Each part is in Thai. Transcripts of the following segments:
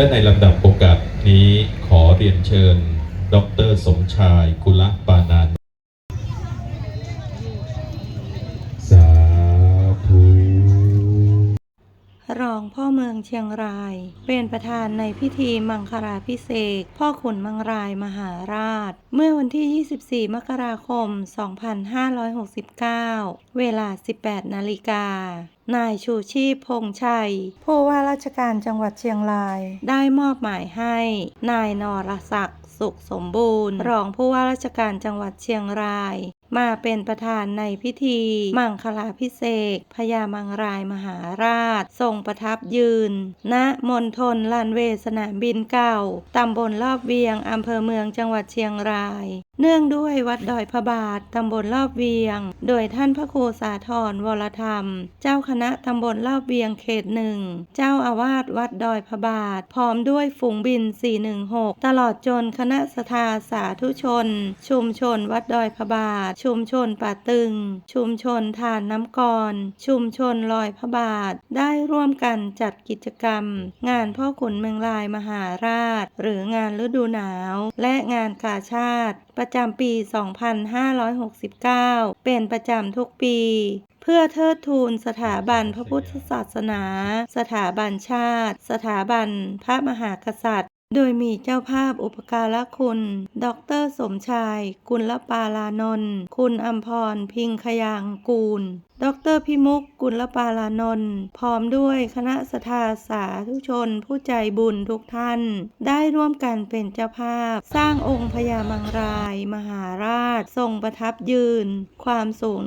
และในลำดับโอกาสนี้ขอเรียนเชิญ ดรสมชายกุลปานาน พ่อเมืองเชียงราย เป็นประธานในพิธีมังคลาพิเศษพ่อขุนมังรายมหาราช เมื่อวันที่ 24 มกราคม 2569 เวลา 18 นาฬิกานายชูชีพพงษ์ชัย ผู้ว่าราชการจังหวัดเชียงราย ได้มอบหมายให้ นายนรศักดิ์สุขสมบูรณ์ รองผู้ว่าราชการจังหวัดเชียงราย มาเป็นประธานในพิธี มังคลาพิเศษพญามังรายมหาราช ทรงประทับยืน ณมณฑลลานเวสนามบินเก่า ตำบลรอบเวียง อำเภอเมืองจังหวัดเชียงราย เนื่องด้วยวัดดอยพระบาทตำบลรอบเวียง โดยท่านพระครูสาธรวรธรรม เจ้าคณะตำบลรอบเวียงเขตหนึ่ง เจ้าอาวาสวัดดอยพระบาท พร้อมด้วยฝูงบิน 416 ตลอดจนคณะสทาสาธุชน ชุมชนวัดดอยพระบาท ชุมชนป่าตึง ชุมชนทานน้ำกร ชุมชนลอยพระบาท ได้ร่วมกันจัดกิจกรรม งานพ่อขุนเมืองลายมหาราช หรืองานฤดูหนาว และงานกาชาติประจำปี 2569 เป็นประจำทุกปี เพื่อเทิดทูนสถาบันพระพุทธศาสนา สถาบันชาติ สถาบันพระมหากษัตริย์ โดยมีเจ้าภาพอุปการะคุณ ดรสมชาย กุลปาลานนท์คุณอัมพร พิงขยางกูล ดรพิมุก กุลปาลานนท์พร้อมด้วยคณะสทาสาธุชน ผู้ใจบุญทุกท่าน ได้ร่วมกันเป็นเจ้าภาพ สร้างองค์พญามังราย มหาราช ทรงประทับยืน ความสูง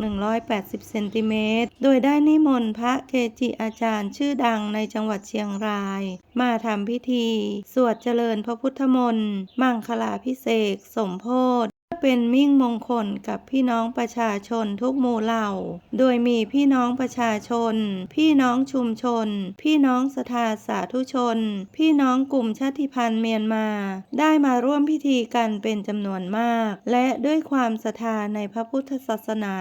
180 เซนติเมตร โดยได้นิมนต์พระเกจิอาจารย์ชื่อดังในจังหวัดเชียงราย มาทำพิธี สวดเจริญพระพุทธมนต์ มังคลาพิเศษ สมโพธิ เป็นมิ่งมงคลกับพี่น้องประชาชนทุกหมู่เหล่า โดยมีพี่น้องประชาชน พี่น้องชุมชน พี่น้องสทาสาธุชน พี่น้องกลุ่มชาติพันธุ์เมียนมา ได้มาร่วมพิธีกันเป็นจำนวนมาก และด้วยความศรัทธาในพระพุทธศาสนา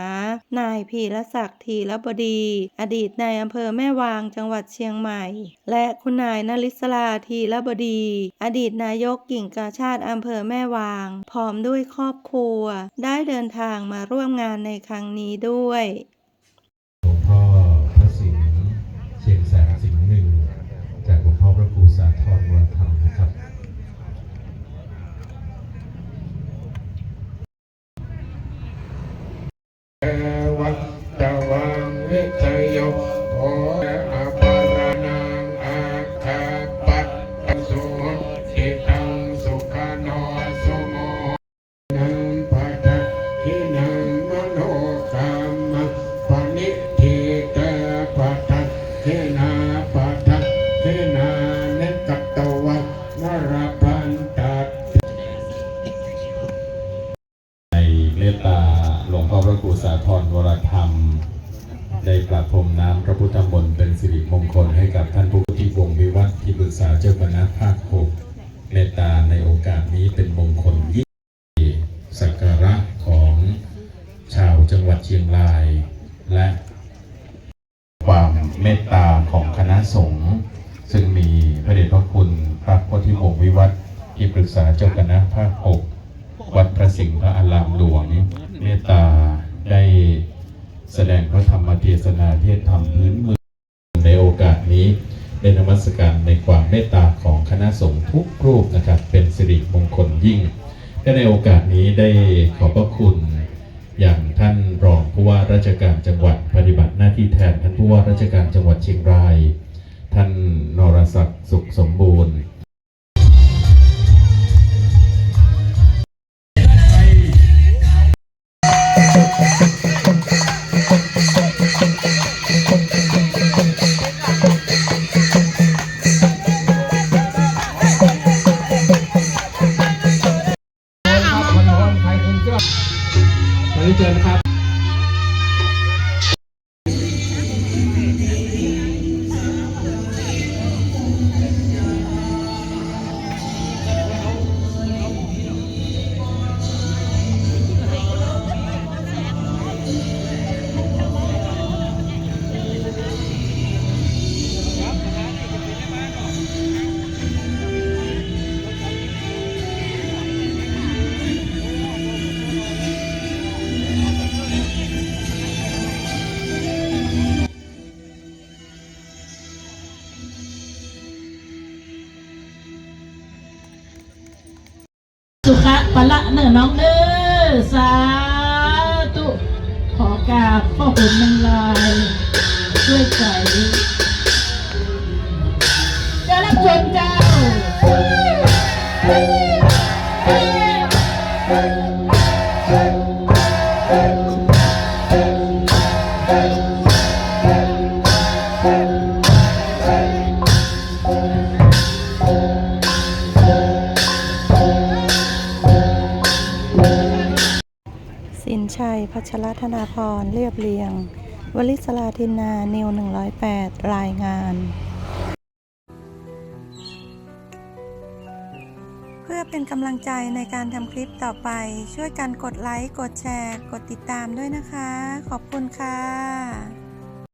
นายพีรศักดิ์ทีรบดี อดีตนายอำเภอแม่วางจังหวัดเชียงใหม่ และคุณนายนลิศลาทีรบดี อดีตนายกกิ่งกาชาติอำเภอแม่วาง พร้อมด้วยครอบครัวได้เดินทางมาร่วมงานในครั้งนี้ด้วยหลวงพ่อพระสิงห์เชียงแสนสิงห์หนึ่งจากหลวงพ่อพระครูสาธรวรธรรมนะครับวัตตวังวิทยโออาป ได้ประพรมน้ำพระพุทธมนต์เป็นสิริมงคลให้กับท่านผู้ที่วงศ์วิวัฒน์ที่ปรึกษาเจ้าคณะภาคหกเมตตาในโอกาสนี้เป็นมงคลยิ่งสักการะของชาวจังหวัดเชียงราย และความเมตตาของคณะสงฆ์ซึ่งมีพระเดชพระคุณพระพุทธิวงศ์วิวัฒน์ที่ปรึกษาเจ้าคณะภาคหกวัดพระสิงห์พระอารามหลวงเมตตาได้ แสดงพระธรรมเทศนาเทศธรรมพื้นเมืองในโอกาสนี้ได้นมัสการในความเมตตาของคณะสงฆ์ทุกรูปนะครับ เป็นสิริมงคลยิ่งและในโอกาสนี้ได้ขอบพระคุณ อย่างท่านรองผู้ว่าราชการจังหวัดปฏิบัติหน้าที่แทนท่านผู้ว่าราชการจังหวัดเชียงราย ท่านนรศักดิ์สุขสมบูรณ์ มีเจอนะครับ เน้องเด้อสาธุ ขอกราบพ่อขุนนางลายด้วยใจจะรับชมเจ้า ชัย พัชรธนาพร เรียบเรียง วลิศลาทินนา นิว 108 รายงาน เพื่อเป็นกำลังใจในการทำคลิปต่อไป ช่วยกันกดไลค์ กดแชร์ กดติดตามด้วยนะคะ ขอบคุณค่ะ